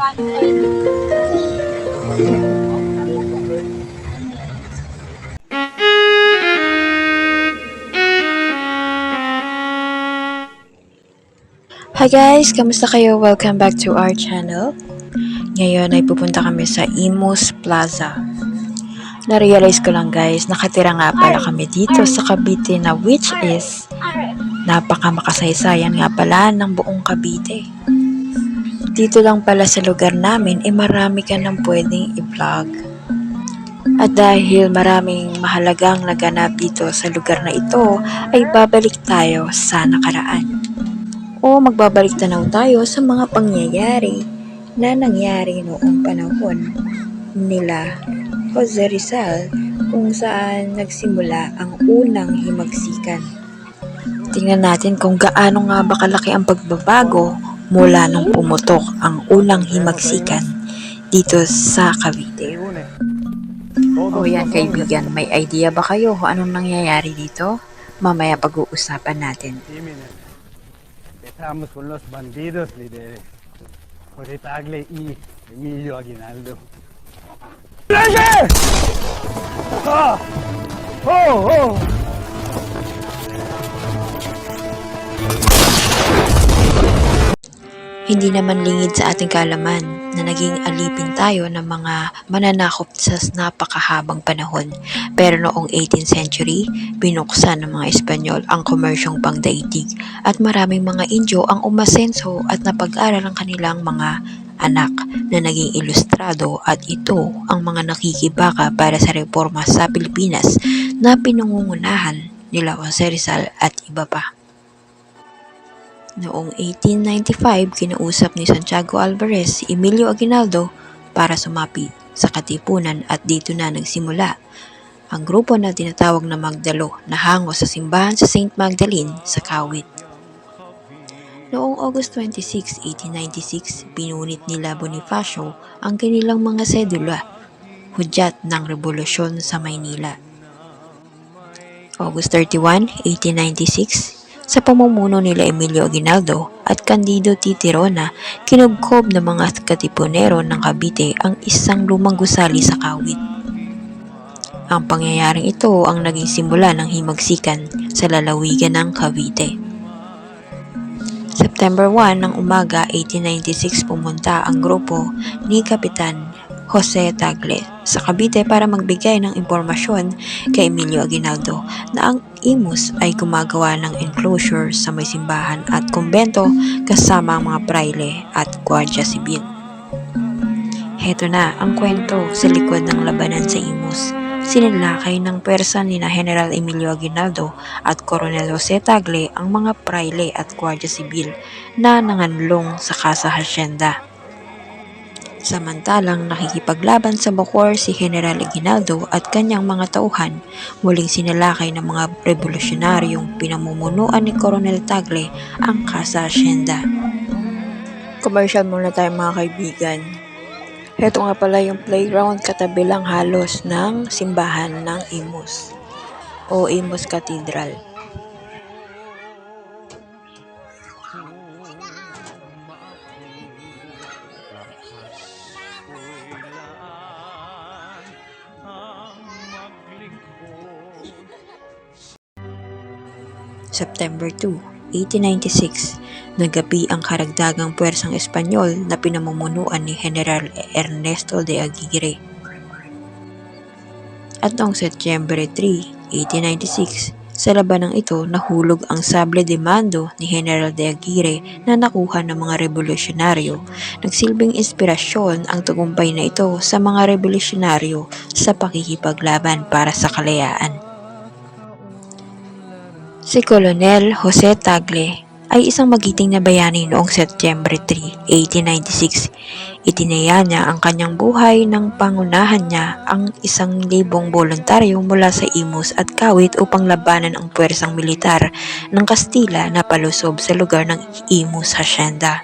Hi guys! Kamusta kayo? Welcome back to our channel. Ngayon ay pupunta kami sa Imus Plaza. Na-realize ko lang guys, nakatira nga pala kami dito sa Cavite na which is napaka makasaysayan nga pala ng buong Cavite. Dito lang pala sa lugar namin, eh marami ka nang pwedeng i-vlog. At dahil maraming mahalagang naganap dito sa lugar na ito, ay babalik tayo sa nakaraan o magbabalik tanaw tayo sa mga pangyayari na nangyari noong panahon nila Jose Rizal kung saan nagsimula ang unang himagsikan. Tingnan natin kung gaano nga ba kalaki ang pagbabago mula nung pumutok ang unang himagsikan dito sa Cavite. O yan kaibigan, may idea ba kayo kung anong nangyayari dito? Mamaya pag-uusapan natin. Estábamos con los bandidos de José Tagle y Emilio Aguinaldo. ¡Blanque! ¡Oh! ¡Oh! ¡Oh! Hindi naman lingid sa ating kalaman na naging alipin tayo ng mga mananakop sa napakahabang panahon. Pero noong 18th century, binuksan ng mga Espanyol ang komersyong pangdaigdig at maraming mga Indio ang umasenso at napag-aral ang kanilang mga anak na naging ilustrado at ito ang mga nakikibaka para sa reforma sa Pilipinas na pinangungunahan nila Jose Rizal at iba pa. Noong 1895, kinausap ni Santiago Alvarez si Emilio Aguinaldo para sumapi sa Katipunan at dito na nagsimula ang grupo na tinatawag na Magdalo na hango sa simbahan sa St. Magdalene sa Kawit. Noong August 26, 1896, pinunit nila Bonifacio ang kanilang mga sedula, hudyat ng revolusyon sa Maynila. August 31, 1896, sa pamumuno nila Emilio Aguinaldo at Candido Titirona, kinubkob ng mga katipunero ng Cavite ang isang lumang gusali sa kawit. Ang pangyayaring ito ang naging simula ng himagsikan sa lalawigan ng Cavite. September 1 ng umaga 1896 pumunta ang grupo ni Kapitan Jose Tagle sa Cavite para magbigay ng impormasyon kay Emilio Aguinaldo na ang Imus ay gumagawa ng enclosure sa may simbahan at kumbento kasama ang mga praile at gwardiya sibil. Heto na ang kwento sa likod ng labanan sa Imus. Sinilakay ng pwersa ni na General Emilio Aguinaldo at Coronel Jose Tagle ang mga praile at gwardiya sibil na nanganlong sa Casa Hacienda. Samantalang nakikipaglaban sa Bacor si General Aguinaldo at kanyang mga tauhan, muling sinalakay ng mga revolusyonaryong pinamumunuan ni Coronel Tagle ang Casa Hacienda. Commercial muna tayo mga kaibigan. Ito nga pala yung playground katabi lang halos ng simbahan ng Imus o Imus Cathedral. September 2, 1896, nagapi ang karagdagang puwersang Espanyol na pinamumunuan ni General Ernesto de Aguirre. At noong September 3, 1896, sa labanang ito nahulog ang sable de mando ni General de Aguirre na nakuha ng mga revolusyonaryo. Nagsilbing inspirasyon ang tagumpay na ito sa mga revolusyonaryo sa pakikipaglaban para sa kalayaan. Si Colonel Jose Tagle ay isang magiting na bayani noong September 3, 1896. Itinaya niya ang kanyang buhay ng pangunahan niya ang isang libong voluntaryo mula sa Imus at Kawit upang labanan ang puwersang militar ng Kastila na palusob sa lugar ng Imus Hacienda.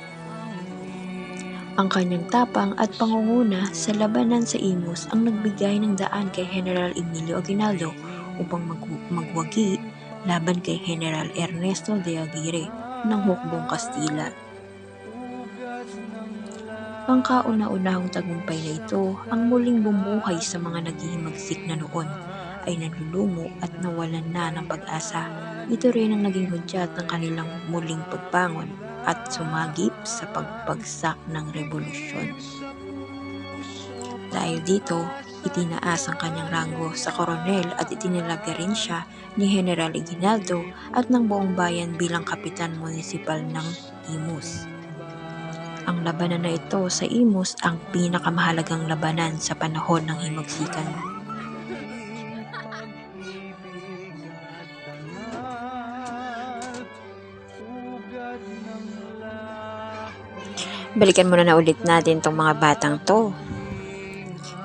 Ang kanyang tapang at pangunguna sa labanan sa Imus ang nagbigay ng daan kay General Emilio Aguinaldo upang mag- magwagi laban kay General Ernesto de Aguirre ng Hukbong Kastila. Ang kauna-unahang tagumpay na ito ang muling bumuhay sa mga naghihimagsik na noon ay nalulumo at nawalan na ng pag-asa. Ito rin ang naging hudyat ng kanilang muling pagbangon at sumagip sa pagbagsak ng revolusyon. Dahil dito, itinaas ang kanyang ranggo sa koronel at itinalaga rin siya ni General Iginaldo at ng buong bayan bilang kapitan munisipal ng Imus. Ang labanan na ito sa Imus ang pinakamahalagang labanan sa panahon ng himagsikan. Balikan muna na ulit natin tong mga batang to.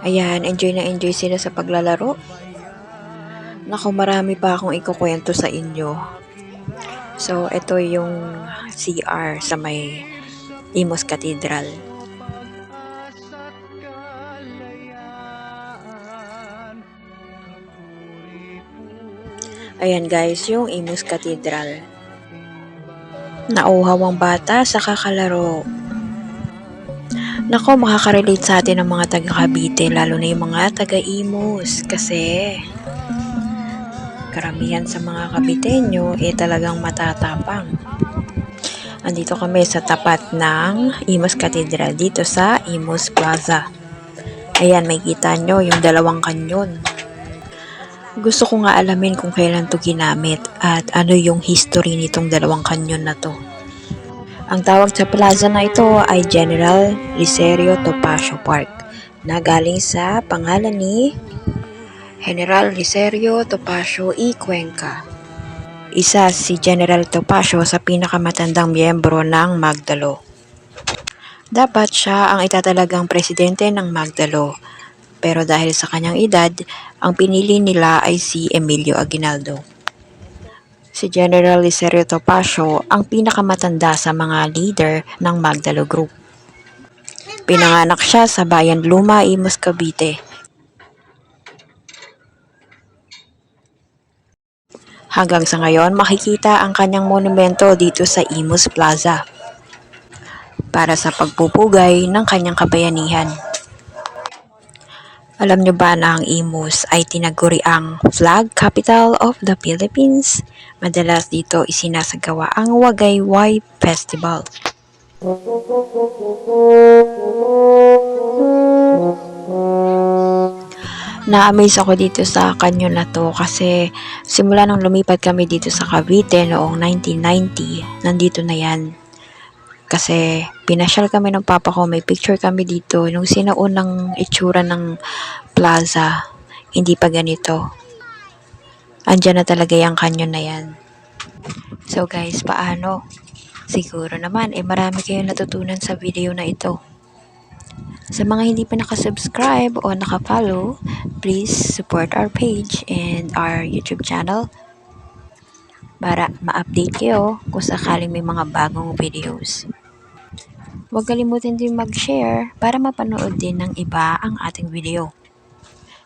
Ayan, enjoy na enjoy sila sa paglalaro. Naku, marami pa akong ikukwento sa inyo. So, ito yung CR sa may Imos Cathedral. Ayan guys, yung Imos Cathedral. Nauhaw ang bata sa kakalaro. Nako, makaka-relate sa atin ang mga taga Cavite, lalo na yung mga taga Imus kasi karamihan sa mga Caviteño eh talagang matatapang. Andito kami sa tapat ng Imus Cathedral dito sa Imus Plaza. Ayan, may kita nyo yung dalawang kanyon. Gusto ko nga alamin kung kailan to ginamit at ano yung history nitong dalawang kanyon na to. Ang tawag sa plaza na ito ay General Licerio Topacio Park na galing sa pangalan ni General Licerio Topacio y Cuenca. Isa si General Topacio sa pinakamatandang miyembro ng Magdalo. Dapat siya ang itatalagang presidente ng Magdalo. Pero dahil sa kanyang edad, ang pinili nila ay si Emilio Aguinaldo. Si General Licerio Topacio ang pinakamatanda sa mga leader ng Magdalo Group. Pinanganak siya sa Bayan Luma, Imus, Cavite. Hanggang sa ngayon, makikita ang kanyang monumento dito sa Imus Plaza para sa pagpupugay ng kanyang kabayanihan. Alam nyo ba na ang Imus ay tinaguri ang flag capital of the Philippines? Madalas dito isinasagawa ang Wagayway Festival. Na-amaze ako dito sa kanyon na to kasi simula nung lumipat kami dito sa Cavite noong 1990, nandito na yan. Kasi pinasyal kami ng papa ko, may picture kami dito nung sinaunang itsura ng plaza. Hindi pa ganito. Andyan na talaga yung kanyon na yan. So guys, paano? Siguro naman, eh marami kayong natutunan sa video na ito. Sa mga hindi pa nakasubscribe o nakafollow, please support our page and our YouTube channel para ma-update kayo kung sakaling may mga bagong videos. Huwag kalimutan din mag-share para mapanood din ng iba ang ating video.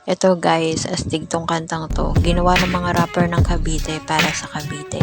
Ito guys, astig tong kantang to. Ginawa ng mga rapper ng Cavite para sa Cavite.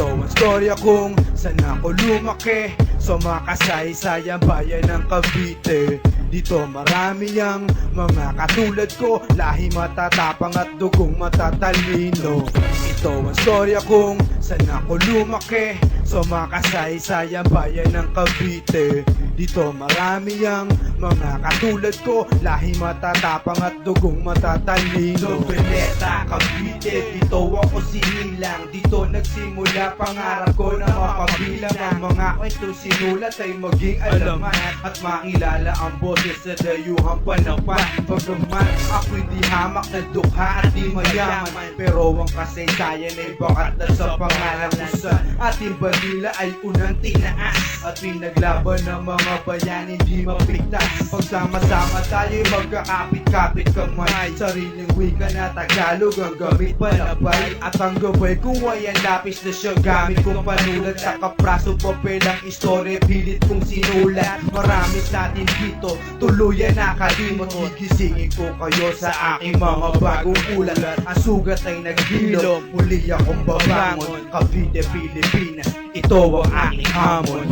Ito ang storya kung saan ako lumaki Sa makasaysayan bayan ng Cavite Dito marami ang mga katulad ko Lahi matatapang at dugong matatalino Ito ang storya kung saan ako lumaki Sa makasaysayan bayan ng Cavite. Dito marami ang mga katulad ko. Lahi matatapang at dugong matatalino Beneta, Cavite Dito ako sinilang. Dito nagsimula pangarap ko na makabilang. Ang mga kwento sinulat ay maging alaman At makilala ang boses sa dayuhang panapan. Pagkaman ako'y di hamak na dukha at di mayaman. Pero ang kasaysayan ay bakat na sa pangalan kung saan Ating bandila ay unang tinaas At pinaglaban ng mga bayan hindi mapigtas Pagsama-sama tayo'y magkakapit-kapit kamay. Sariling wika na Tagalog ang gamit panabay At ang gabay ay ang lapis na siyang gamit. Kong panulat Sa kapraso papel ang istorya pilit kong sinulat. Marami sa atin dito tuluyan nakalimot Gigisingin ko kayo sa aking mga bagong ulat. Ang sugat ay naghilom Muli akong babangon. Cavite, Pilipinas ito ang aking hamon.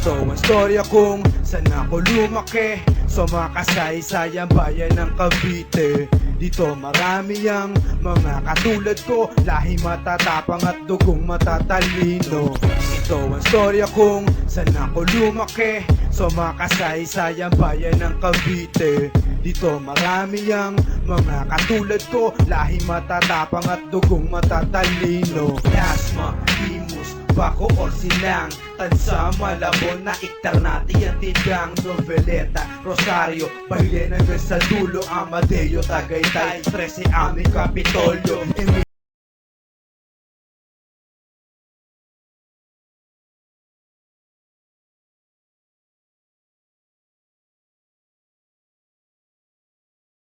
Ito ang storya kung saan ako lumaki. Sa makasaysayan bayan ng Cavite. Dito marami ang mga katulad ko. Lahi matatapang at dugong matatalino. Ito ang storya kung saan ako lumaki. Sa makasaysayan bayan ng Cavite. Dito marami ang mga katulad ko. Lahi matatapang at dugong matatalino. Plasma, Bako or Silang Tansa, Malabon na iktar natin ang tindang Noveleta, Rosario, Bahilen hanggang sa dulo Amadeo, Tagaytay, 13 aming Kapitolyo Emi-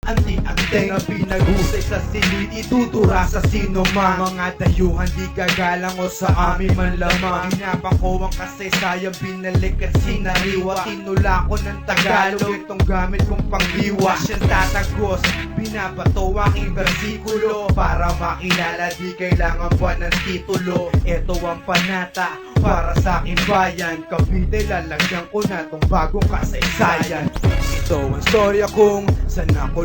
Anti-antay na pinaghusay sa silid Itutura sa sino man. Mga dayuhan di gagalang o sa amin man lamang. Hinapang ko ang kasaysayang binalik at sinariwa. Tinula ko ng Tagalog Itong gamit kong panghiwa Siyang tatagos Binabato aking bersikulo Para makilala di kailangan pa ng titulo. Ito ang panata para sa aking bayan. Cavite lalagyan ko na tong bagong kasaysayan. Ito ang storya kung saan ako